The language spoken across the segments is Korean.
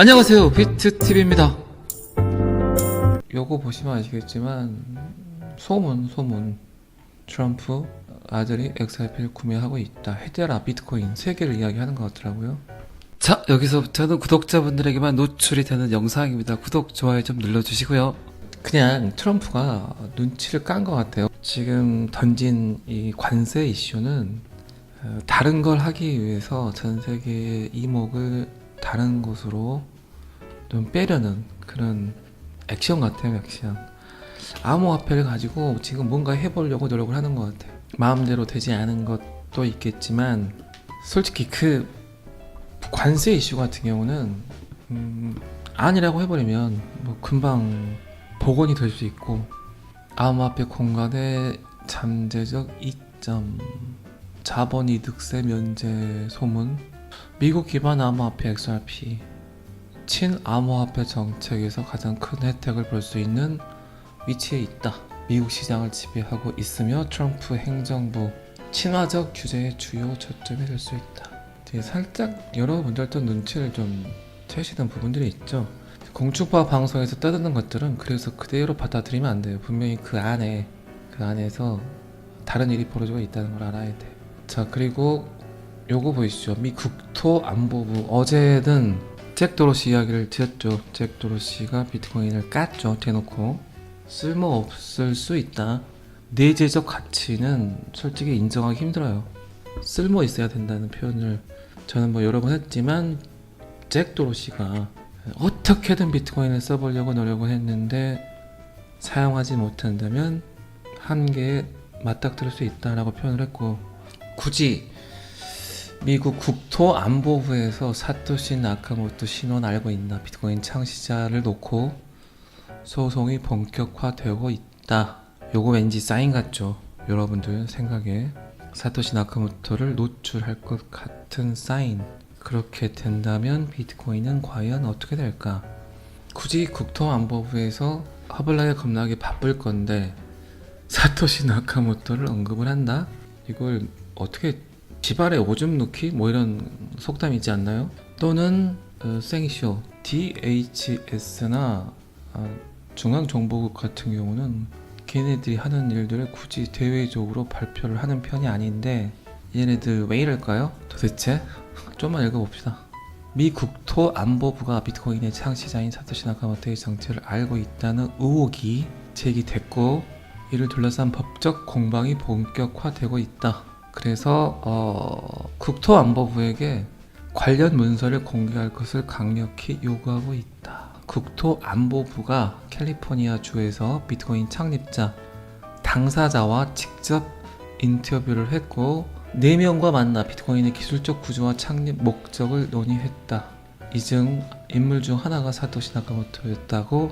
안녕하세요. 비트TV입니다. 요거 보시면 아시겠지만 소문 소문. 트럼프 아들이 XRP를 구매하고 있다. 해대라. 비트코인. 세 개를 이야기하는 것 같더라고요. 자 여기서부터는 구독자분들에게만 노출이 되는 영상입니다. 구독 좋아요 좀 눌러주시고요. 그냥 트럼프가 눈치를 깐 것 같아요. 지금 던진 이 관세 이슈는 어, 다른 걸 하기 위해서 전 세계의 이목을 다른 곳으로 좀 빼려는 그런 액션 같아요, 액션. 암호화폐를 가지고 지금 뭔가 해보려고 노력을 하는 것 같아요. 마음대로 되지 않은 것도 있겠지만, 솔직히 그 관세 이슈 같은 경우는, 음, 아니라고 해버리면 뭐 금방 복원이 될 수 있고, 암호화폐 공간의 잠재적 이점, 자본 이득세 면제 소문, 미국 기반 암호화폐 XRP 친암호화폐 정책에서 가장 큰 혜택을 볼 수 있는 위치에 있다. 미국 시장을 지배하고 있으며 트럼프 행정부 친화적 규제의 주요 초점이 될 수 있다. 살짝 여러분들도 눈치를 좀 채시는 부분들이 있죠. 공중파 방송에서 떠드는 것들은 그래서 그대로 받아들이면 안 돼요. 분명히 그 안에 그 안에서 다른 일이 벌어지고 있다는 걸 알아야 돼. 자 그리고 요거 보이시죠? 미 국토 안보부 어제는 잭 도로시 이야기를 드렸죠. 잭 도로시가 비트코인을 깠죠. 대놓고 쓸모없을 수 있다. 내재적 가치는 솔직히 인정하기 힘들어요. 쓸모 있어야 된다는 표현을 저는 뭐 여러 번 했지만 잭 도로시가 어떻게든 비트코인을 써보려고 노력을 했는데 사용하지 못한다면 한계에 맞닥뜨릴 수 있다라고 표현을 했고 굳이 미국 국토안보부에서 사토시 나카모토 신원 알고 있나 비트코인 창시자를 놓고 소송이 본격화되고 있다. 요거 왠지 사인 같죠? 여러분들 생각에 사토시 나카모토를 노출할 것 같은 사인. 그렇게 된다면 비트코인은 과연 어떻게 될까? 굳이 국토안보부에서 허블나게 겁나게 바쁠 건데 사토시 나카모토를 언급을 한다? 이걸 어떻게 지발에 오줌 넣기 뭐 이런 속담이 있지 않나요? 또는 어, 생쇼 DHS나 아, 중앙정보국 같은 경우는 걔네들이 하는 일들을 굳이 대외적으로 발표를 하는 편이 아닌데 얘네들 왜 이럴까요? 도대체 좀만 읽어봅시다. 미 국토안보부가 비트코인의 창시자인 사토시 나카모토의 정체를 알고 있다는 의혹이 제기됐고 이를 둘러싼 법적 공방이 본격화되고 있다. 그래서 어, 국토안보부에게 관련 문서를 공개할 것을 강력히 요구하고 있다. 국토안보부가 캘리포니아 주에서 비트코인 창립자 당사자와 직접 인터뷰를 했고 4명과 만나 비트코인의 기술적 구조와 창립 목적을 논의했다. 이 중 인물 중 하나가 사토시 나카모토였다고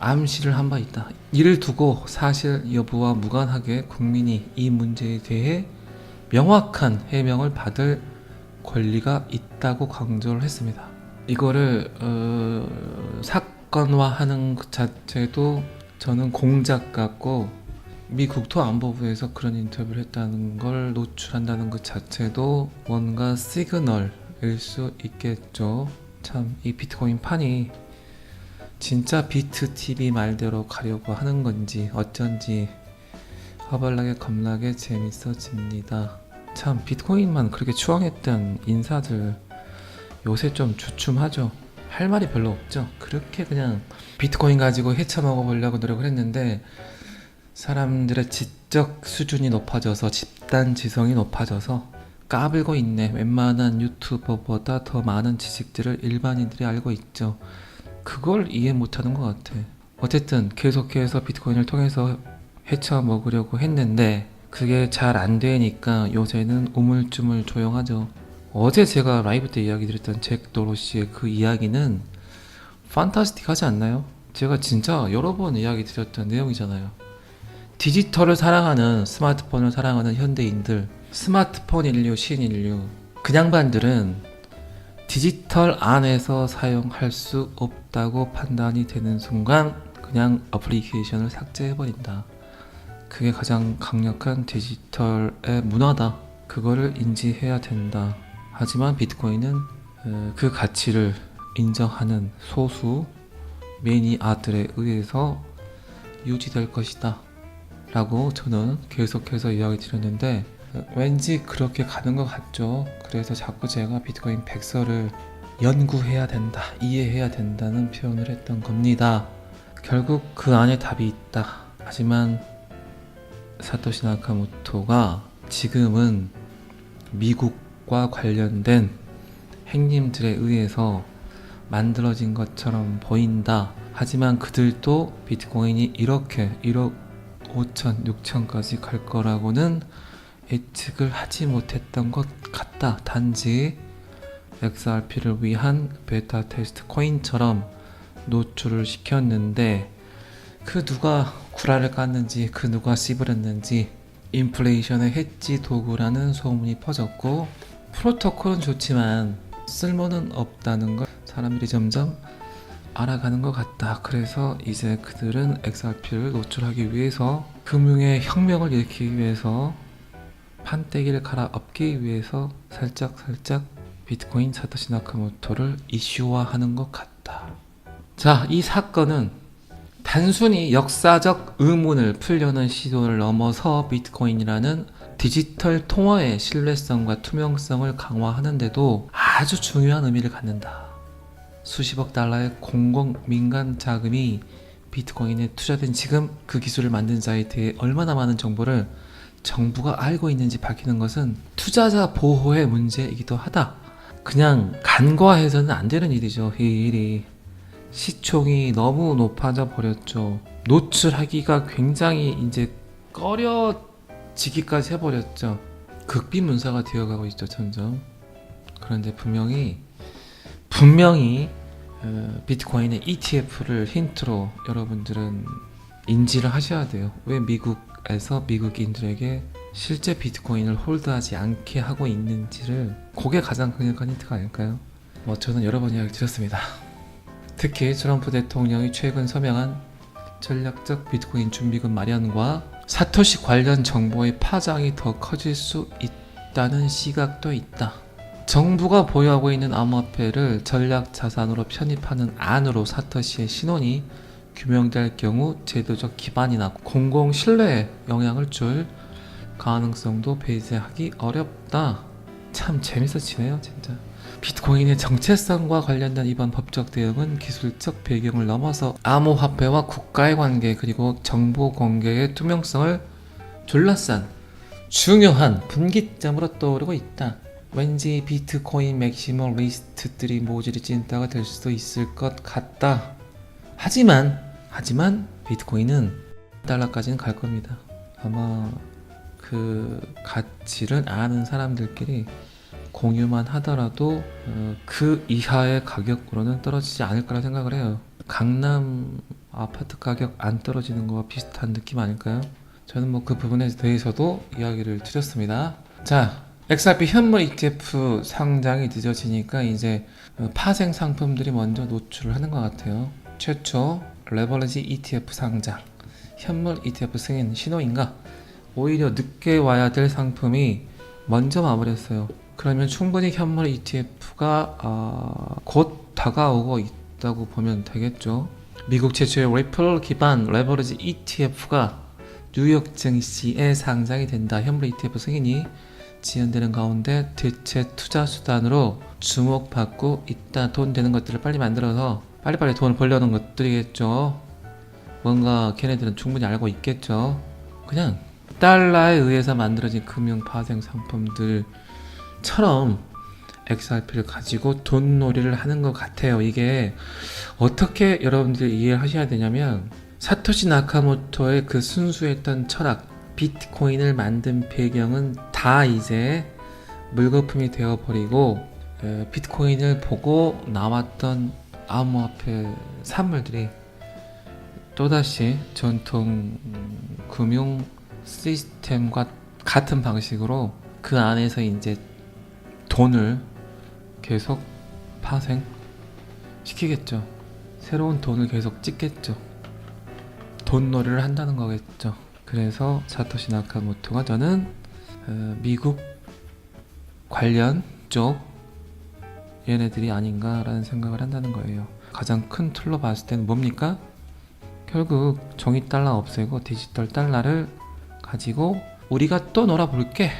암시를 한 바 있다. 이를 두고 사실 여부와 무관하게 국민이 이 문제에 대해 명확한 해명을 받을 권리가 있다고 강조를 했습니다. 이거를 어, 사건화하는 그 자체도 저는 공작 같고 미 국토안보부에서 그런 인터뷰를 했다는 걸 노출한다는 그 자체도 뭔가 시그널일 수 있겠죠. 참 이 비트코인 판이 진짜 비트 TV 말대로 가려고 하는 건지 어쩐지 허벌나게 겁나게 재밌어집니다. 참 비트코인만 그렇게 추앙했던 인사들 요새 좀 주춤하죠. 할 말이 별로 없죠. 그렇게 그냥 비트코인 가지고 헤쳐먹어 보려고 노력을 했는데 사람들의 지적 수준이 높아져서 집단 지성이 높아져서 까불고 있네. 웬만한 유튜버보다 더 많은 지식들을 일반인들이 알고 있죠. 그걸 이해 못하는 것 같아. 어쨌든 계속해서 비트코인을 통해서 헤쳐 먹으려고 했는데 그게 잘 안 되니까 요새는 우물쭈물 조용하죠. 어제 제가 라이브 때 이야기 드렸던 잭 도로시의 그 이야기는 판타스틱하지 않나요? 제가 진짜 여러 번 이야기 드렸던 내용이잖아요. 디지털을 사랑하는 스마트폰을 사랑하는 현대인들, 스마트폰 인류, 신인류, 그냥반들은 디지털 안에서 사용할 수 없다고 판단이 되는 순간 그냥 어플리케이션을 삭제해버린다. 그게 가장 강력한 디지털의 문화다. 그거를 인지해야 된다. 하지만 비트코인은 어, 그 가치를 인정하는 소수 매니아들에 의해서 유지될 것이다. 라고 저는 계속해서 이야기 드렸는데 어, 왠지 그렇게 가는 것 같죠. 그래서 자꾸 제가 비트코인 백서를 연구해야 된다, 이해해야 된다는 표현을 했던 겁니다. 결국 그 안에 답이 있다. 하지만 사토시 나카모토가 지금은 미국과 관련된 행님들에 의해서 만들어진 것처럼 보인다. 하지만 그들도 비트코인이 이렇게 1억 5천, 6천까지 갈 거라고는 예측을 하지 못했던 것 같다. 단지 XRP를 위한 베타 테스트 코인처럼 노출을 시켰는데 그 누가 구라를 깠는지 그 누가 씹으렸는지 인플레이션의 해지 도구라는 소문이 퍼졌고 프로토콜은 좋지만 쓸모는 없다는 걸 사람들이 점점 알아가는 것 같다. 그래서 이제 그들은 XRP를 노출하기 위해서 금융의 혁명을 일으키기 위해서 판때기를 갈아엎기 위해서 살짝 살짝 비트코인 사토시 나카모토를 이슈화하는 것 같다. 자, 이 사건은 단순히 역사적 의문을 풀려는 시도를 넘어서 비트코인이라는 디지털 통화의 신뢰성과 투명성을 강화하는데도 아주 중요한 의미를 갖는다. 수십억 달러의 공공 민간 자금이 비트코인에 투자된 지금 그 기술을 만든 대해 얼마나 많은 정보를 정부가 알고 있는지 밝히는 것은 투자자 보호의 문제이기도 하다. 그냥 간과해서는 안 되는 일이죠. 이 일이 시총이 너무 높아져 버렸죠. 노출하기가 굉장히 이제 꺼려지기까지 해버렸죠. 극비문사가 되어가고 있죠, 점점. 그런데 분명히 분명히 어, 비트코인의 ETF를 힌트로 여러분들은 인지를 하셔야 돼요. 왜 미국에서 미국인들에게 실제 비트코인을 홀드하지 않게 하고 있는지를 그게 가장 강력한 힌트가 아닐까요? 뭐 저는 여러 번 이야기 드렸습니다. 특히 트럼프 대통령이 최근 서명한 전략적 비트코인 준비금 마련과 사토시 관련 정보의 파장이 더 커질 수 있다는 시각도 있다. 정부가 보유하고 있는 암호화폐를 전략 자산으로 편입하는 안으로 사토시의 신원이 규명될 경우 제도적 기반이나 공공 신뢰에 영향을 줄 가능성도 배제하기 어렵다. 참 재밌어지네요, 진짜. 비트코인의 정체성과 관련된 이번 법적 대응은 기술적 배경을 넘어서 암호화폐와 국가의 관계 그리고 정보 공개의 투명성을 둘러싼 중요한 분기점으로 떠오르고 있다. 왠지 비트코인 맥시멀리스트들이 모질이 찐따가 될 수도 있을 것 같다. 하지만 하지만 비트코인은 달러까지는 갈 겁니다. 아마 그 가치를 아는 사람들끼리 공유만 하더라도 어, 그 이하의 가격으로는 떨어지지 않을 거라 생각을 해요. 강남 아파트 가격 안 떨어지는 거와 비슷한 느낌 아닐까요? 저는 뭐 그 부분에 대해서도 이야기를 드렸습니다. 자, XRP 현물 ETF 상장이 늦어지니까 이제 어, 파생 상품들이 먼저 노출을 하는 것 같아요. 최초 레버리지 ETF 상장, 현물 ETF 승인 신호인가? 오히려 늦게 와야 될 상품이 먼저 와버렸어요. 그러면 충분히 현물 ETF가 아, 곧 다가오고 있다고 보면 되겠죠. 미국 최초의 리플 기반 레버리지 ETF가 뉴욕 증시에 상장이 된다. 현물 ETF 승인이 지연되는 가운데 대체 투자 수단으로 주목받고 있다. 돈 되는 것들을 빨리 만들어서 빨리빨리 돈을 벌려는 것들이겠죠. 뭔가 걔네들은 충분히 알고 있겠죠. 그냥 달러에 의해서 만들어진 금융 파생 상품들 처럼 XRP를 가지고 돈놀이를 하는 것 같아요. 이게 어떻게 여러분들이 이해를 하셔야 되냐면 사토시 나카모토의 그 순수했던 철학, 비트코인을 만든 배경은 다 이제 물거품이 되어버리고 에, 비트코인을 보고 나왔던 암호화폐 산물들이 또다시 전통 음, 금융 시스템과 같은 방식으로 그 안에서 이제 돈을 계속 파생 시키겠죠. 새로운 돈을 계속 찍겠죠. 돈놀이를 한다는 거겠죠. 그래서 사토시 나카모토가 저는 어, 미국 관련 쪽 얘네들이 아닌가라는 생각을 한다는 거예요. 가장 큰 틀로 봤을 때는 뭡니까? 결국 종이 달러 없애고 디지털 달러를 가지고 우리가 또 놀아볼게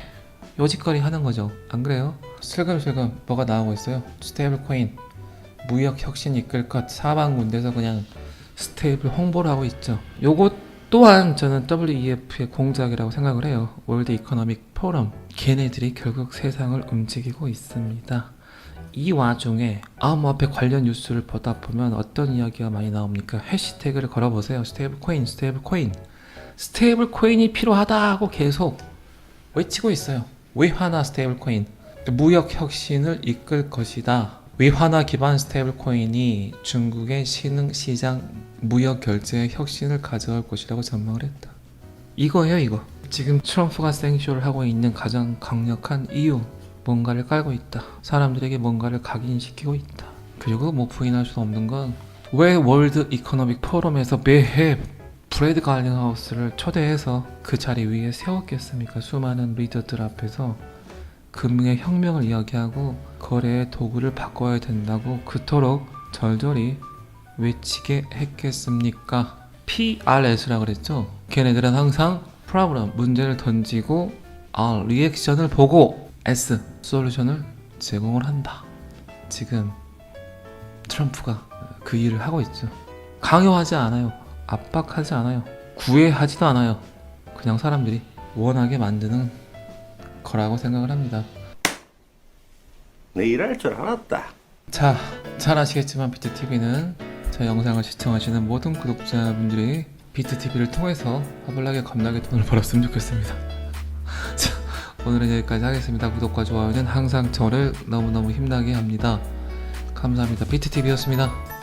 요짓거리 하는 거죠. 안 그래요? 슬금슬금 뭐가 나오고 있어요. 스테이블 코인 무역 혁신 이끌 것 사방 군데서 그냥 스테이블 홍보를 하고 있죠. 요것 또한 저는 WEF의 공작이라고 생각을 해요. 월드 이코노믹 포럼. 걔네들이 결국 세상을 움직이고 있습니다. 이 와중에 암호화폐 관련 뉴스를 보다 보면 어떤 이야기가 많이 나옵니까? 해시태그를 걸어보세요. 스테이블 코인, 스테이블 코인. 스테이블 코인이 필요하다고 계속 외치고 있어요. 외환화 스테이블 코인. 무역 혁신을 이끌 것이다. 외환화 기반 스테이블 코인이 중국의 신흥 시장 무역 결제의 혁신을 가져올 것이라고 전망을 했다. 이거예요, 이거. 지금 트럼프가 생쇼를 하고 있는 가장 강력한 이유. 뭔가를 깔고 있다. 사람들에게 뭔가를 각인시키고 있다. 그리고 뭐 부인할 수 없는 건 왜 월드 이코노믹 포럼에서 매해 브래드 갈링하우스를 초대해서 그 자리 위에 세웠겠습니까? 수많은 리더들 앞에서 금융의 혁명을 이야기하고 거래의 도구를 바꿔야 된다고 그토록 절절히 외치게 했겠습니까? PRS라 그랬죠. 걔네들은 항상 프로그램 문제를 던지고 R 리액션을 보고 S 솔루션을 제공을 한다. 지금 트럼프가 그 일을 하고 있죠. 강요하지 않아요. 압박하지 않아요. 구애하지도 않아요. 그냥 사람들이 원하게 만드는 거라고 생각을 합니다. 내 일할 줄 알았다. 자, 잘 아시겠지만 비트TV는 저 영상을 시청하시는 모든 구독자분들이 비트TV를 통해서 화블나게 겁나게 돈을 벌었으면 좋겠습니다. 자, 오늘은 여기까지 하겠습니다. 구독과 좋아요는 항상 저를 너무너무 힘나게 합니다. 감사합니다. 비트TV였습니다.